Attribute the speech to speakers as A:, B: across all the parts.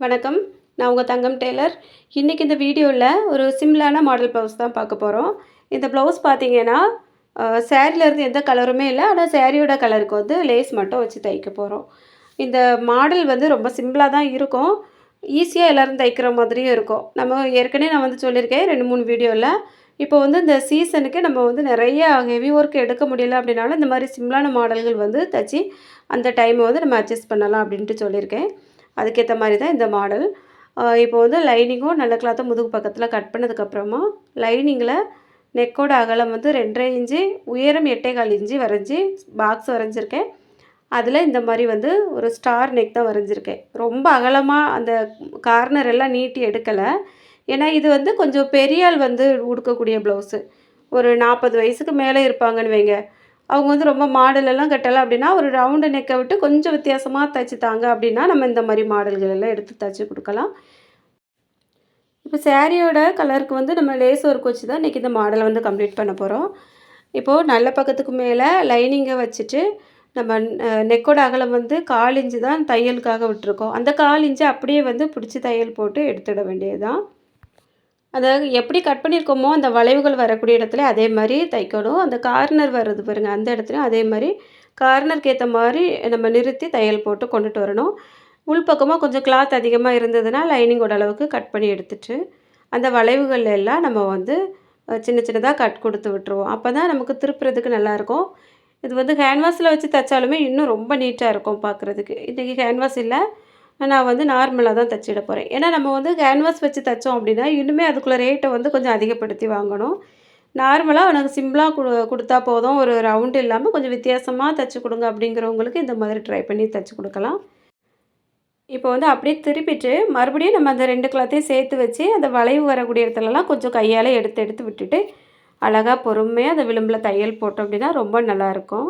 A: வணக்கம். நான் உங்கள் தங்கம் டெய்லர். இன்றைக்கி இந்த வீடியோவில் ஒரு சிம்பிளான மாடல் ப்ளவுஸ் தான் பார்க்க போகிறோம் இந்த ப்ளவுஸ் பார்த்தீங்கன்னா சேரீலேருந்து எந்த கலருமே இல்லை. ஆனால் சேரீயோட கலருக்கு வந்து லேஸ் மட்டும் வச்சு தைக்க போகிறோம் இந்த மாடல் வந்து ரொம்ப சிம்பிளாக தான் இருக்கும். ஈஸியாக எல்லோரும் தைக்கிற மாதிரியும் இருக்கும். நம்ம ஏற்கனவே நான் வந்து சொல்லியிருக்கேன் ரெண்டு மூணு வீடியோவில் இப்போ வந்து இந்த சீசனுக்கு நம்ம வந்து நிறைய ஹெவி ஒர்க் எடுக்க முடியல அப்படின்னாலும் இந்த மாதிரி சிம்பிளான மாடல்கள் வந்து தைச்சி அந்த டைமை வந்து நம்ம அட்ஜஸ்ட் பண்ணலாம் அப்படின்ட்டு சொல்லியிருக்கேன். அதுக்கேற்ற மாதிரி தான் இந்த மாடல் இப்போ வந்து லைனிங்கும் நல்ல கிளாத்தை முதுகு பக்கத்தில் கட் பண்ணதுக்கப்புறமா லைனிங்கில் நெக்கோட அகலம் வந்து ரெண்டரை இன்ச்சு உயரம் எட்டேகால் இன்ச்சு வரைஞ்சி பாக்ஸ் வரைஞ்சிருக்கேன். அதில் இந்த மாதிரி வந்து ஒரு ஸ்டார் நெக் தான் வரைஞ்சிருக்கேன். ரொம்ப அகலமாக அந்த கார்னர் எல்லாம் நீட்டி எடுக்கலை. ஏன்னா இது வந்து கொஞ்சம் பெரிய ஆள் வந்து உடுக்கக்கூடிய ப்ளவுஸு ஒரு நாற்பது வயசுக்கு மேலே இருப்பாங்கன்னு வைங்க. அவங்க வந்து ரொம்ப மாடலெல்லாம் கட்டலை அப்படின்னா ஒரு ரவுண்டு நெக்கை விட்டு கொஞ்சம் வித்தியாசமாக தைச்சி தாங்க அப்படின்னா நம்ம இந்த மாதிரி மாடல்கள் எல்லாம் எடுத்து தைச்சி கொடுக்கலாம். இப்போ சேரீயோட கலருக்கு வந்து நம்ம லேஸ் ஒர்க் வச்சு தான் இன்றைக்கி இந்த மாடலை வந்து கம்ப்ளீட் பண்ண போகிறோம் இப்போது நல்ல பக்கத்துக்கு மேலே லைனிங்கை வச்சுட்டு நம்ம நெக்கோட அகலம் வந்து கால் இன்ச்சு தான் தையலுக்காக விட்டுருக்கோம். அந்த கால் இன்ச்சு அப்படியே வந்து பிடிச்சி தையல் போட்டு எடுத்துட வேண்டியது தான் அதாவது எப்படி கட் பண்ணியிருக்கோமோ அந்த வளைவுகள் வரக்கூடிய இடத்துல அதே மாதிரி தைக்கணும். அந்த கார்னர் வர்றது பாருங்கள் அந்த இடத்துலையும் அதே மாதிரி கார்னருக்கு ஏற்ற மாதிரி நம்ம நிறுத்தி தையல் போட்டு கொண்டுட்டு வரணும். உள்பக்கமாக கொஞ்சம் கிளாத் அதிகமாக இருந்ததுன்னா லைனிங்கோட அளவுக்கு கட் பண்ணி எடுத்துட்டு அந்த வளைவுகள் எல்லாம் நம்ம வந்து சின்ன சின்னதாக கட் கொடுத்து விட்டுருவோம். அப்போ தான் நமக்கு திருப்புறதுக்கு நல்லாயிருக்கும் இது வந்து ஹேண்ட்வாஷில் வச்சு தைச்சாலுமே இன்னும் ரொம்ப நீட்டாக இருக்கும் பார்க்குறதுக்கு இன்றைக்கி ஹேண்ட்வாஷ் இல்லை. நான் வந்து நார்மலாக தான் தைச்சிட போகிறேன் ஏன்னா நம்ம வந்து கேன்வாஸ் வச்சு தைச்சோம் அப்படின்னா இன்னுமே அதுக்குள்ளே ரேட்டை வந்து கொஞ்சம் அதிகப்படுத்தி வாங்கணும். நார்மலாக உனக்கு சிம்பிளாக கொடு கொடுத்தா போதும். ஒரு ரவுண்டு இல்லாமல் கொஞ்சம் வித்தியாசமாக தைச்சி கொடுங்க அப்படிங்கிறவங்களுக்கு இந்த மாதிரி ட்ரை பண்ணி தைச்சி கொடுக்கலாம். இப்போ வந்து அப்படியே திருப்பிட்டு மறுபடியும் நம்ம அந்த ரெண்டு கிளாத்தையும் சேர்த்து வச்சு அந்த வளைவு வரக்கூடிய இடத்துலலாம் கொஞ்சம் கையால் எடுத்து எடுத்து விட்டுட்டு அழகாக பொறுமையாக அந்த விளிம்பில் தையல் போட்டோம் அப்படின்னா ரொம்ப நல்லாயிருக்கும்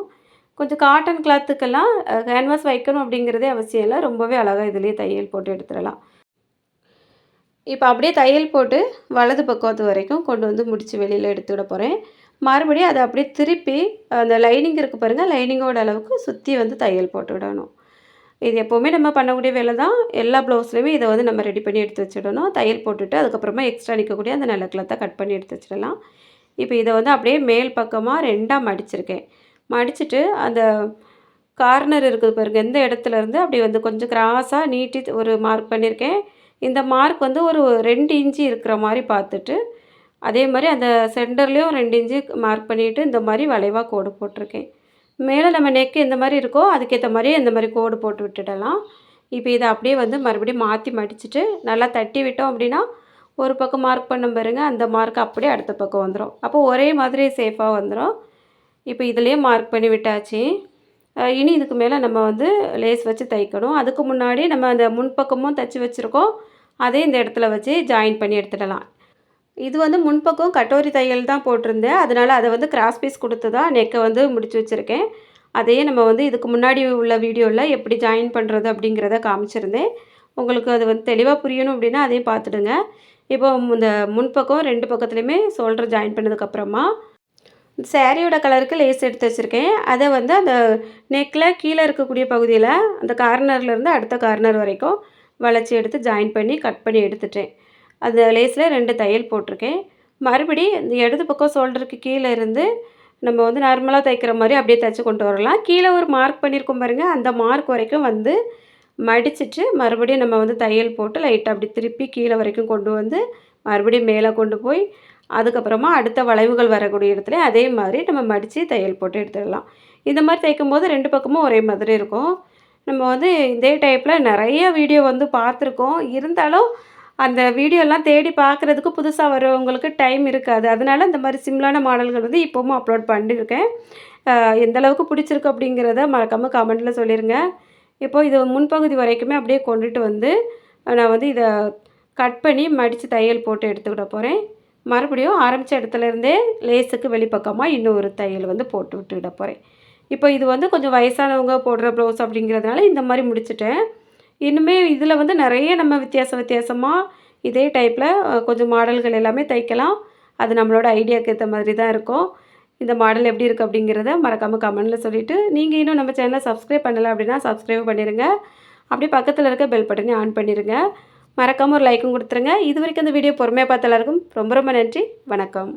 A: கொஞ்சம் காட்டன் கிளாத்துக்கெல்லாம் கேன்வாஸ் வைக்கணும் அப்படிங்கிறதே அவசியம் இல்லை. ரொம்பவே அழகாக இதுலேயே தையல் போட்டு எடுத்துடலாம். இப்போ அப்படியே தையல் போட்டு வலது பக்கத்து வரைக்கும் கொண்டு வந்து முடித்து வெளியில் எடுத்து விட போகிறேன் மறுபடியும் அதை அப்படியே திருப்பி அந்த லைனிங் இருக்குது பாருங்கள் லைனிங்கோட அளவுக்கு சுற்றி வந்து தையல் போட்டு விடணும். இது எப்போவுமே நம்ம பண்ணக்கூடிய வேலை தான். எல்லா ப்ளவுஸ்லையுமே இதை வந்து நம்ம ரெடி பண்ணி எடுத்து வச்சிடணும். தையல் போட்டுட்டு அதுக்கப்புறமா எக்ஸ்ட்ரா நிற்கக்கூடிய அந்த நல்ல கிளாத்தை கட் பண்ணி எடுத்து வச்சிடலாம். இப்போ இதை வந்து அப்படியே மேல் பக்கமாக ரெண்டாக மடிச்சிருக்கேன். மடிச்சுட்டு அந்த கார்னர் இருக்குது பாருங்கள் எந்த இடத்துலேருந்து அப்படி வந்து கொஞ்சம் கிராஸாக நீட்டி ஒரு மார்க் பண்ணியிருக்கேன். இந்த மார்க் வந்து ஒரு ரெண்டு இன்ச்சு இருக்கிற மாதிரி பார்த்துட்டு அதே மாதிரி அந்த சென்டர்லேயும் ரெண்டு இன்ச்சு மார்க் பண்ணிவிட்டு இந்த மாதிரி வளைவாக கோடு போட்டிருக்கேன். மேலே நம்ம நெக்கு எந்த மாதிரி இருக்கோ அதுக்கேற்ற மாதிரியே இந்த மாதிரி கோடு போட்டு விட்டுடலாம். இப்போ இதை அப்படியே வந்து மறுபடியும் மாற்றி மடிச்சுட்டு நல்லா தட்டி விட்டோம் அப்படின்னா ஒரு பக்கம் மார்க் பண்ண பாருங்கள் அந்த மார்க் அப்படியே அடுத்த பக்கம் வந்துடும் அப்போ ஒரே மாதிரி சேஃபாக வந்துடும் இப்போ இதுலேயே மார்க் பண்ணி விட்டாச்சு. இனி இதுக்கு மேலே நம்ம வந்து லேஸ் வச்சு தைக்கணும். அதுக்கு முன்னாடி நம்ம அந்த முன்பக்கமும் தைச்சி வச்சுருக்கோம். அதே இந்த இடத்துல வச்சு ஜாயின் பண்ணி எடுத்துடலாம். இது வந்து முன்பக்கம் கட்டோரி தையல் தான் போட்டிருந்தேன். அதனால் அதை வந்து கிராஸ் பீஸ் கொடுத்து தான் நெக்கை வந்து முடிச்சு வச்சுருக்கேன். அதையே நம்ம வந்து இதுக்கு முன்னாடி உள்ள வீடியோவில் எப்படி ஜாயின் பண்ணுறது அப்படிங்கிறத காமிச்சிருந்தேன். உங்களுக்கு அது வந்து தெளிவாக புரியணும் அப்படின்னா அதையும் பார்த்துடுங்க. இப்போ இந்த முன்பக்கம் ரெண்டு பக்கத்துலேயுமே சோல்டர் ஜாயின் பண்ணதுக்கப்புறமா சேரீயோட கலருக்கு லேஸ் எடுத்து வச்சுருக்கேன். அதை வந்து அந்த நெக்கில் கீழே இருக்கக்கூடிய பகுதியில் அந்த கார்னர்லேருந்து அடுத்த கார்னர் வரைக்கும் வளைச்சி எடுத்து ஜாயின் பண்ணி கட் பண்ணி எடுத்துட்டேன். அந்த லேஸில் ரெண்டு தையல் போட்டிருக்கேன். மறுபடி இந்த இடது பக்கம் ஷோல்டருக்கு கீழே இருந்து நம்ம வந்து நார்மலாக தைக்கிற மாதிரி அப்படியே தைச்சி கொண்டு வரலாம். கீழே ஒரு மார்க் பண்ணியிருக்கோம் பாருங்கள் அந்த மார்க் வரைக்கும் வந்து மடிச்சிட்டு மறுபடியும் நம்ம வந்து தையல் போட்டு லைட்டாக அப்படி திருப்பி கீழே வரைக்கும் கொண்டு வந்து மறுபடியும் மேலே கொண்டு போய் அதுக்கப்புறமா அடுத்த வளைவுகள் வரக்கூடிய இடத்துல அதே மாதிரி நம்ம மடித்து தையல் போட்டு எடுத்துடலாம். இந்த மாதிரி தைக்கும் போது ரெண்டு பக்கமும் ஒரே மாதிரி இருக்கும். நம்ம வந்து இதே டைப்பில் நிறைய வீடியோ வந்து பார்த்துருக்கோம். இருந்தாலும் அந்த வீடியோலாம் தேடி பார்க்குறதுக்கு புதுசாக வரவங்களுக்கு டைம் இருக்காது. அதனால் இந்த மாதிரி சிம்பிளான மாடல்கள் வந்து இப்போவும் அப்லோட் பண்ணியிருக்கேன் எந்தளவுக்கு பிடிச்சிருக்கு அப்படிங்கிறத மறக்காமல் கமெண்ட்டில் சொல்லிடுங்க இப்போது இது முன்பகுதி வரைக்குமே அப்படியே கொண்டுட்டு வந்து நான் வந்து இதை கட் பண்ணி மடித்து தையல் போட்டு எடுத்துக்கிட போகிறேன் மறுபடியும் ஆரம்பித்த இடத்துலேருந்தே லேஸுக்கு வெளிப்பக்கமாக இன்னும் ஒரு தையல் வந்து போட்டு விட்டுக்கிட போகிறேன் இப்போ இது வந்து கொஞ்சம் வயசானவங்க போடுற ப்ளவுஸ் அப்படிங்கிறதுனால இந்த மாதிரி முடிச்சுட்டேன். இன்னுமே இதில் வந்து நிறைய நம்ம வித்தியாச வித்தியாசமாக இதே டைப்பில் கொஞ்சம் மாடல்கள் எல்லாமே தைக்கலாம். அது நம்மளோட ஐடியாவுக்கு ஏற்ற மாதிரி தான் இருக்கும். இந்த மாடல் எப்படி இருக்குது அப்படிங்கிறத மறக்காமல் கமெண்டில் சொல்லிவிட்டு நீங்கள் இன்னும் நம்ம சேனலை சப்ஸ்கிரைப் பண்ணலை அப்படின்னா சப்ஸ்கிரைப் பண்ணிடுங்க அப்படியே பக்கத்தில் இருக்க பெல் பட்டனே ஆன் பண்ணிடுங்க மறக்காமல் ஒரு லைக்கும் கொடுத்துருங்க. இது வரைக்கும் இந்த வீடியோ பொறுமையாக பார்த்த எல்லாருக்கும் ரொம்ப ரொம்ப நன்றி. வணக்கம்.